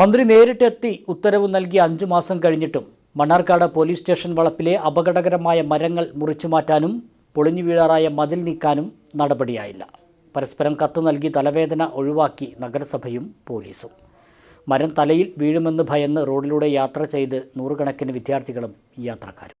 മന്ത്രി നേരിട്ടെത്തി ഉത്തരവ് നൽകി അഞ്ചു മാസം കഴിഞ്ഞിട്ടും മണ്ണാർക്കാട് പോലീസ് സ്റ്റേഷൻ വളപ്പിലെ അപകടകരമായ മരങ്ങൾ മുറിച്ചു മാറ്റാനും പൊളിഞ്ഞു വീഴാറായ മതിൽ നീക്കാനും നടപടിയായില്ല. പരസ്പരം കത്ത് നൽകി തലവേദന ഒഴിവാക്കി നഗരസഭയും പോലീസും. മരം തലയിൽ വീഴുമെന്ന് ഭയന്ന് റോഡിലൂടെ യാത്ര ചെയ്ത് നൂറുകണക്കിന് വിദ്യാർത്ഥികളും യാത്രക്കാരും.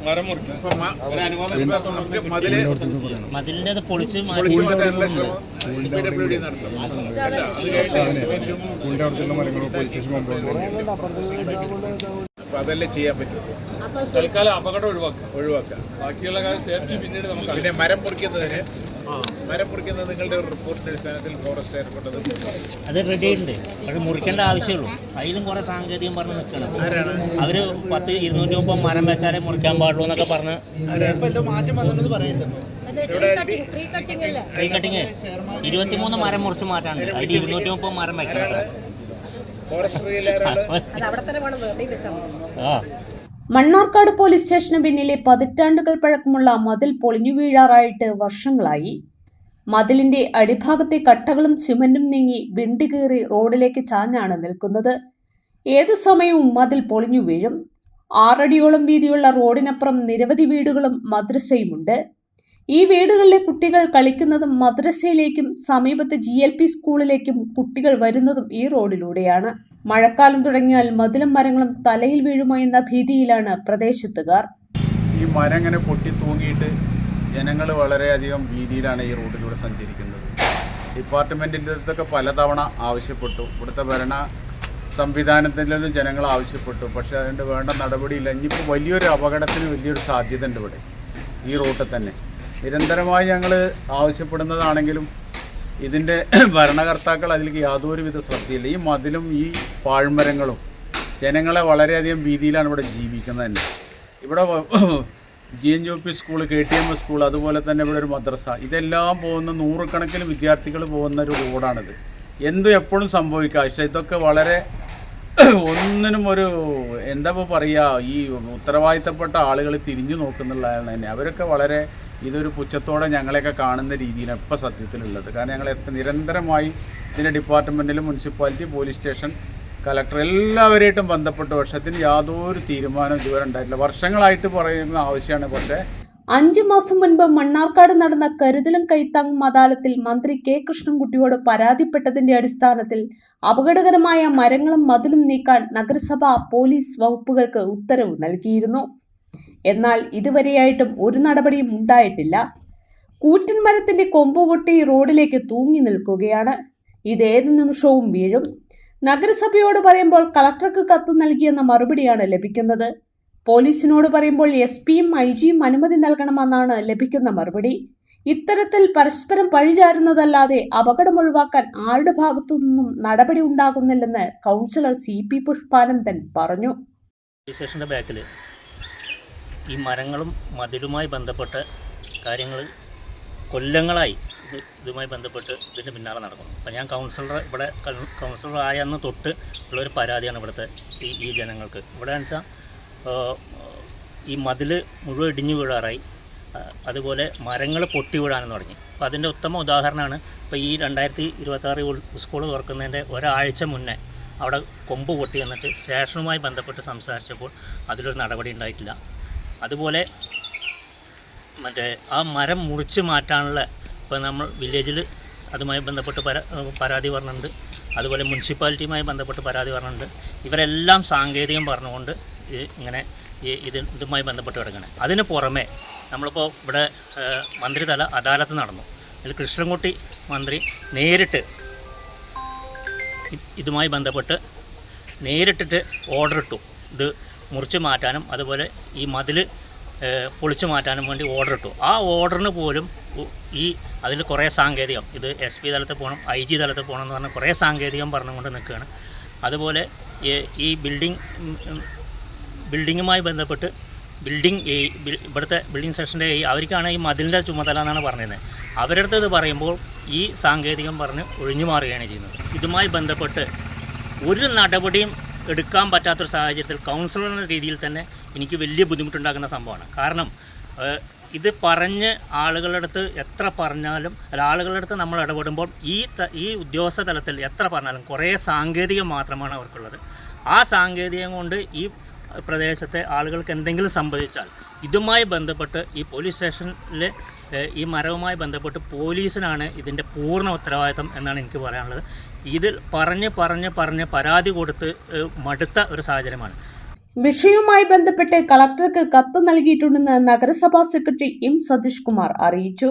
മരം മുറിക്കും. മതിലിന്റെ അത് പൊളിച്ച് സ്കൂളിന്റെ അടുത്തുള്ള മരങ്ങൾ പോലീസ് സ്റ്റേഷൻ അപ്പൊ അതല്ലേ ചെയ്യാൻ പറ്റുള്ളൂ. തൽക്കാലം അപകടം ഒഴിവാക്കുക. ഒഴിവാക്കാം ബാക്കിയുള്ള കാര്യം സേഫ്റ്റി പിന്നീട് നമുക്ക് പിന്നെ മരം പൊറിക്കുന്നതിന് മരം പൊറിക്കുന്നത് നിങ്ങളുടെ ഒരു റിപ്പോർട്ടിന്റെ അടിസ്ഥാനത്തിൽ ഫോറസ്റ്റ് ഏർപ്പെട്ടത് അത് റെഡി ഉണ്ട് പക്ഷെ മുറിക്കേണ്ട ആവശ്യമുള്ളൂ. അതിലും കുറെ സാങ്കേതികം പറഞ്ഞ് നിൽക്കണം അവർ പത്ത് ഇരുന്നൂറ്റി മുപ്പത് മരം വെച്ചാലേ മുറിക്കാൻ പാടുള്ളൂ എന്നൊക്കെ പറഞ്ഞ് ട്രീ കട്ടിങ് ഇരുപത്തിമൂന്ന് മരം മുറിച്ച് മാറ്റാണ്ട് അതിൽ ഇരുന്നൂറ്റി മുപ്പത് മരം വെക്കണം. മണ്ണാർക്കാട് പോലീസ് സ്റ്റേഷന് പിന്നിലെ പതിറ്റാണ്ടുകൾ പഴക്കമുള്ള മതിൽ പൊളിഞ്ഞു വീഴാറായിട്ട് വർഷങ്ങളായി. മതിലിന്റെ അടിഭാഗത്തെ കട്ടകളും സിമന്റും നീങ്ങി വിണ്ടി കീറി റോഡിലേക്ക് ചാഞ്ഞാണ് നിൽക്കുന്നത്. ഏതു സമയവും മതിൽ പൊളിഞ്ഞു വീഴും. ആറടിയോളം വീതിയുള്ള റോഡിനപ്പുറം നിരവധി വീടുകളും മദ്രസയുമുണ്ട്. ഈ വീടുകളിലെ കുട്ടികൾ കളിക്കുന്നതും മദ്രസയിലേക്കും സമീപത്തെ ജി എൽ പി സ്കൂളിലേക്കും കുട്ടികൾ വരുന്നതും ഈ റോഡിലൂടെയാണ്. മഴക്കാലം തുടങ്ങിയാൽ മതിലും മരങ്ങളും തലയിൽ വീഴുമോ എന്ന ഭീതിയിലാണ് പ്രദേശത്തുകാർ. ഈ മരം ഇങ്ങനെ പൊട്ടി തൂങ്ങിയിട്ട് ജനങ്ങൾ വളരെയധികം ഭീതിയിലാണ് ഈ റോഡിലൂടെ സഞ്ചരിക്കുന്നത്. ഡിപ്പാർട്ട്മെന്റിന്റെ അടുത്തൊക്കെ പലതവണ ആവശ്യപ്പെട്ടു. ഇവിടുത്തെ ഭരണ സംവിധാനത്തിൽ നിന്നും ജനങ്ങൾ ആവശ്യപ്പെട്ടു. പക്ഷേ അതിന്റെ വേണ്ട നടപടിയില്ല. ഇനിയിപ്പോൾ വലിയൊരു അപകടത്തിന് വലിയൊരു സാധ്യത ഉണ്ട് ഇവിടെ ഈ റൂട്ടിൽ തന്നെ. നിരന്തരമായി ഞങ്ങൾ ആവശ്യപ്പെടുന്നതാണെങ്കിലും ഇതിന്റെ ഭരണകർത്താക്കൾ അതിലേക്ക് യാതൊരുവിധ ശ്രദ്ധയില്ല. ഈ മതിലും ഈ പാഴ്മരങ്ങളും ജനങ്ങളെ വളരെയധികം ഭീതിയിലാണ് ഇവിടെ ജീവിക്കുന്നത് തന്നെ. ഇവിടെ G N ജു P school K T M school അതുപോലെ തന്നെ ഇവിടെ ഒരു മദ്രസ ഇതെല്ലാം പോകുന്ന നൂറുകണക്കിന് വിദ്യാർത്ഥികൾ പോകുന്ന ഒരു റോഡാണിത്. എന്തും എപ്പോഴും സംഭവിക്കാം. പക്ഷേ ഇതൊക്കെ വളരെ ഒന്നിനും ഒരു എന്താ പറയുക ഈ ഉത്തരവാദിത്തപ്പെട്ട ആളുകൾ തിരിഞ്ഞു നോക്കുന്നുള്ളതാണ് തന്നെ. അവരൊക്കെ വളരെ ഇതൊരു പുച്ഛത്തോടെ ഞങ്ങളെയൊക്കെ കാണുന്ന രീതിയിലാണ് ഇപ്പോൾ സത്യത്തിലുള്ളത്. കാരണം ഞങ്ങൾ എത്ര നിരന്തരമായി ഇതിന്റെ ഡിപ്പാർട്ട്മെന്റിലും മുനിസിപ്പാലിറ്റി പോലീസ് സ്റ്റേഷൻ കലക്ടർ എല്ലാവരെയായിട്ടും ബന്ധപ്പെട്ട് വർഷത്തിന് യാതൊരു തീരുമാനവും ഇതുവരെ ഉണ്ടായിട്ടില്ല. വർഷങ്ങളായിട്ട് പറയുന്ന ആവശ്യമാണ്. പക്ഷേ അഞ്ചു മാസം മുൻപ് മണ്ണാർക്കാട് നടന്ന കരുതലും കൈത്താങ്ങും അദാലത്തിൽ മന്ത്രി കെ കൃഷ്ണൻകുട്ടിയോട് പരാതിപ്പെട്ടതിന്റെ അടിസ്ഥാനത്തിൽ അപകടകരമായ മരങ്ങളും മതിലും നീക്കാൻ നഗരസഭ പോലീസ് വകുപ്പുകൾക്ക് ഉത്തരവ് നൽകിയിരുന്നു. എന്നാൽ ഇതുവരെയായിട്ടും ഒരു നടപടിയും ഉണ്ടായിട്ടില്ല. കൂറ്റൻ മരത്തിന്റെ കൊമ്പ് പൊട്ടി റോഡിലേക്ക് തൂങ്ങി നിൽക്കുകയാണ്. ഇത് ഏത് നിമിഷവും വീഴും. നഗരസഭയോട് പറയുമ്പോൾ കളക്ടർക്ക് കത്ത് നൽകിയെന്ന മറുപടിയാണ് ലഭിക്കുന്നത്. പോലീസിനോട് പറയുമ്പോൾ എസ് പിയും ഐ ജിയും അനുമതി നൽകണമെന്നാണ് ലഭിക്കുന്ന മറുപടി. ഇത്തരത്തിൽ പരസ്പരം പഴിചാരുന്നതല്ലാതെ അപകടം ഒഴിവാക്കാൻ ആരുടെ ഭാഗത്തു നിന്നും നടപടി ഉണ്ടാകുന്നില്ലെന്ന് കൗൺസിലർ സി പി പുഷ്പാനന്ദൻ പറഞ്ഞു. ഈ മരങ്ങളും മതിലുമായി ബന്ധപ്പെട്ട കാര്യങ്ങൾ കൊല്ലങ്ങളായി ഇത് ഇതുമായി ബന്ധപ്പെട്ട് ഇതിന്റെ പിന്നാലെ നടക്കുന്നു. അപ്പം ഞാൻ കൗൺസിലർ ഇവിടെ കൗൺസിലർ ആയ അന്ന് തൊട്ട് ഉള്ളൊരു പരാതിയാണ് ഇവിടുത്തെ ഈ ഈ ജനങ്ങൾക്ക്. ഇവിടെ വെച്ചാൽ ഈ മതിൽ മുഴുവൻ ഇടിഞ്ഞു വീഴാറായി. അതുപോലെ മരങ്ങൾ പൊട്ടി വീഴാനെന്ന് തുടങ്ങി. അപ്പോൾ അതിന്റെ ഉത്തമ ഉദാഹരണമാണ് ഇപ്പോൾ ഈ രണ്ടായിരത്തി ഇരുപത്താറ് സ്കൂൾ തുറക്കുന്നതിന്റെ ഒരാഴ്ച മുന്നേ അവിടെ കൊമ്പ് പൊട്ടി വന്നിട്ട് സ്റ്റേഷനുമായി ബന്ധപ്പെട്ട് സംസാരിച്ചപ്പോൾ അതിലൊരു നടപടി ഉണ്ടായിട്ടില്ല. അതുപോലെ മറ്റേ ആ മരം മുറിച്ച് മാറ്റാനുള്ള ഇപ്പോൾ നമ്മൾ വില്ലേജിൽ അതുമായി ബന്ധപ്പെട്ട് പരാ പരാതി പറഞ്ഞിട്ടുണ്ട്. അതുപോലെ മുനിസിപ്പാലിറ്റിയുമായി ബന്ധപ്പെട്ട് പരാതി പറഞ്ഞിട്ടുണ്ട്. ഇവരെല്ലാം സാങ്കേതികം പറഞ്ഞുകൊണ്ട് ഇങ്ങനെ ഈ ഇത് ഇതുമായി ബന്ധപ്പെട്ട് കിടക്കണം. അതിന് പുറമെ നമ്മളിപ്പോൾ ഇവിടെ മന്ത്രിതല അദാലത്ത് നടന്നു. അതിൽ കൃഷ്ണൻകുട്ടി മന്ത്രി നേരിട്ട് ഇതുമായി ബന്ധപ്പെട്ട് നേരിട്ടിട്ട് ഓർഡർ ഇട്ടു. ഇത് മുറിച്ച് മാറ്റാനും അതുപോലെ ഈ മതിൽ പൊളിച്ചു മാറ്റാനും വേണ്ടി ഓർഡർ ഇട്ടു. ആ ഓർഡറിന് പോലും ഈ അതിൽ കുറേ സാങ്കേതികം ഇത് എസ് പി തലത്തിൽ പോകണം ഐ ജി തലത്തിൽ പോകണം എന്ന് പറഞ്ഞാൽ കുറേ സാങ്കേതികം പറഞ്ഞുകൊണ്ട് നിൽക്കുകയാണ്. അതുപോലെ ഈ- ബിൽഡിംഗ് ബിൽഡിങ്ങുമായി ബന്ധപ്പെട്ട് ബിൽഡിംഗ് ഈ ഇവിടുത്തെ ബിൽഡിംഗ് സെക്ഷന്റെ ഈ അവർക്കാണ് ഈ മതിലിന്റെ ചുമതല എന്നാണ് പറയുന്നത് അവരുടെ അടുത്ത് ഇത് പറയുമ്പോൾ ഈ സാങ്കേതികം പറഞ്ഞ് ഒഴിഞ്ഞു മാറുകയാണ് ചെയ്യുന്നത്. ഇതുമായി ബന്ധപ്പെട്ട് ഒരു നടപടിയും എടുക്കാൻ പറ്റാത്തൊരു സാഹചര്യത്തിൽ കൗൺസിലർ എന്ന രീതിയിൽ തന്നെ എനിക്ക് വലിയ ബുദ്ധിമുട്ടുണ്ടാക്കുന്ന സംഭവമാണ്. കാരണം ഇത് പറഞ്ഞ് ആളുകളുടെ അടുത്ത് എത്ര പറഞ്ഞാലും അല്ല ആളുകളുടെ അടുത്ത് നമ്മൾ ഇടപെടുമ്പോൾ ഈ ഈ ഉദ്യോഗസ്ഥ തലത്തിൽ എത്ര പറഞ്ഞാലും കുറേ സാങ്കേതികം മാത്രമാണ് അവർക്കുള്ളത്. ആ സാങ്കേതികം കൊണ്ട് ഈ പ്രദേശത്തെ ആളുകൾക്ക് എന്തെങ്കിലും സംഭവിച്ചാൽ ഇതുമായി ബന്ധപ്പെട്ട് ഈ പോലീസ് സ്റ്റേഷനിൽ ഈ മരവുമായി ബന്ധപ്പെട്ട് പോലീസിനാണ് ഇതിന്റെ പൂർണ ഉത്തരവാദിത്തം എന്നാണ് എനിക്ക് പറയാനുള്ളത്. ഇതിൽ പറഞ്ഞ് പറഞ്ഞ് പറഞ്ഞ് പരാതി കൊടുത്ത് മടുത്ത ഒരു സാഹചര്യമാണ്. വിഷയവുമായി ബന്ധപ്പെട്ട് കളക്ടർക്ക് കത്ത് നൽകിയിട്ടുണ്ടെന്ന് നഗരസഭാ സെക്രട്ടറി എം സതീഷ് കുമാർ അറിയിച്ചു.